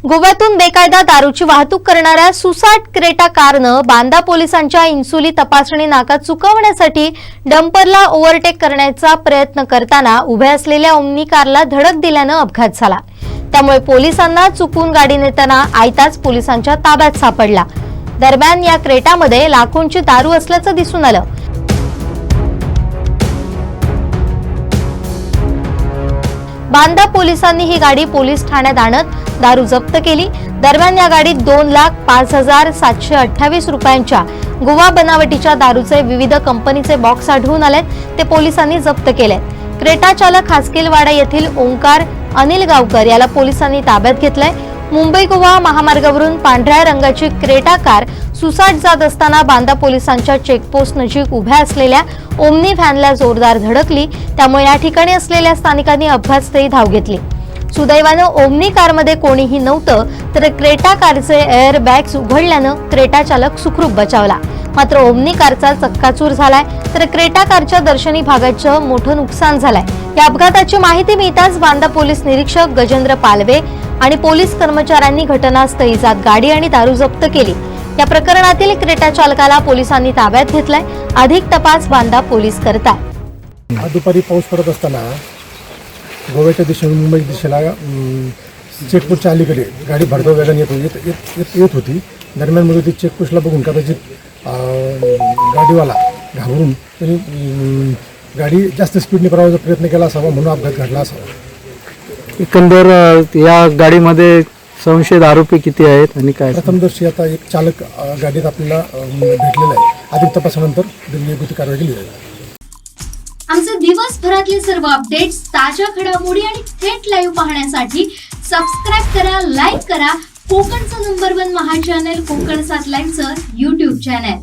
गोव्यातून बेकायदा दारूची वाहतूक करणाऱ्या सुसाट क्रेटा कारनं बांदा पोलिसांच्या इन्सुली तपासणी नाका चुकवण्यासाठी डंपरला ओव्हरटेक करण्याचा प्रयत्न करताना उभ्या असलेल्या ओमनी कारला धडक दिल्यानं अपघात झाला. त्यामुळे पोलिसांना चुकून गाडी नेताना आयताच पोलिसांच्या ताब्यात सापडला. दरम्यान या क्रेटामध्ये लाखोंची दारू असल्याचं दिसून आलं. बांदा पोलिसांनी ही गाडी पोलीस ठाण्यात आणत दारू जप्त केली. दरम्यान या गाडीत दोन लाख पाच हजार सातशे अठ्ठावीस रुपयांच्या गोवा बनावटीच्या दारूचे विविध कंपनीचे बॉक्स आढळून आलेत. ते पोलिसांनी जप्त केले क्रेटा चालक हासकेलवाडा येथील ओंकार अनिल गावकर याला पोलिसांनी ताब्यात घेतलंय. मुंबई गोवा महामार्गावरून पांढऱ्या रंगाची क्रेटा कार सुसाट जात असताना बांदा पोलिसांच्या चेकपोस्ट नजीक उभ्या असलेल्या ओमनी व्हॅनला जोरदार धडकली. त्यामुळे या ठिकाणी असलेल्या स्थानिकांनी अपघातस्थळी धाव घेतली. सुदैवानं ओमनी कारमध्ये कोणीही नव्हतं तर क्रेटा कारचे एअर बॅग्स उघडल्यानं क्रेटा चालक सुखरूप बचावला. मात्र ओमनी कारचा चक्काचूर झालाय तर क्रेटा कारच्या दर्शनी भागाचं मोठं नुकसान झालंय. या अपघाताची माहिती मिळताच बांदा पोलीस निरीक्षक गजेंद्र पालवे आणि पोलीस कर्मचाऱ्यांनी घटनास्थळी जात गाडी आणि दारू जप्त केली. या प्रकरणातील क्रेटा चालकाला पोलिसांनी ताब्यात घेतलाय. अधिक तपास बांदा पोलीस करतात दुपारी पाऊस पडत असताना गोव्याच्या दिशेने मुंबई दिशेला चेकपोस्टच्या अलीकडे गाडी भरधाव वेगाने येत होती येत- येत येत- येत होती. दरम्यानमध्ये ती चेकपोस्टला बघून कदाचित गाडीवाला घाबरून त्यांनी गाडी जास्त स्पीडने पळवायचा प्रयत्न केला असावा म्हणून अपघात घडला असावा. एकंदर या गाडीमध्ये संशयित आरोपी किती आहेत आणि काय प्रथमदर्शी आता एक चालक अं, गाडीत आपल्याला अं, भेटलेला आहे. अधिक तपासानंतर योग्य कारवाई केली जाईल आमचे दिवसभरातले सर्व अपडेट्स ताज्या घडामोडी आणि थेट लाईव्ह पाहण्यासाठी सबस्क्राईब करा लाईक करा. कोकणचं नंबर वन महा चॅनल कोकण सात लाईनचं युट्यूब चॅनल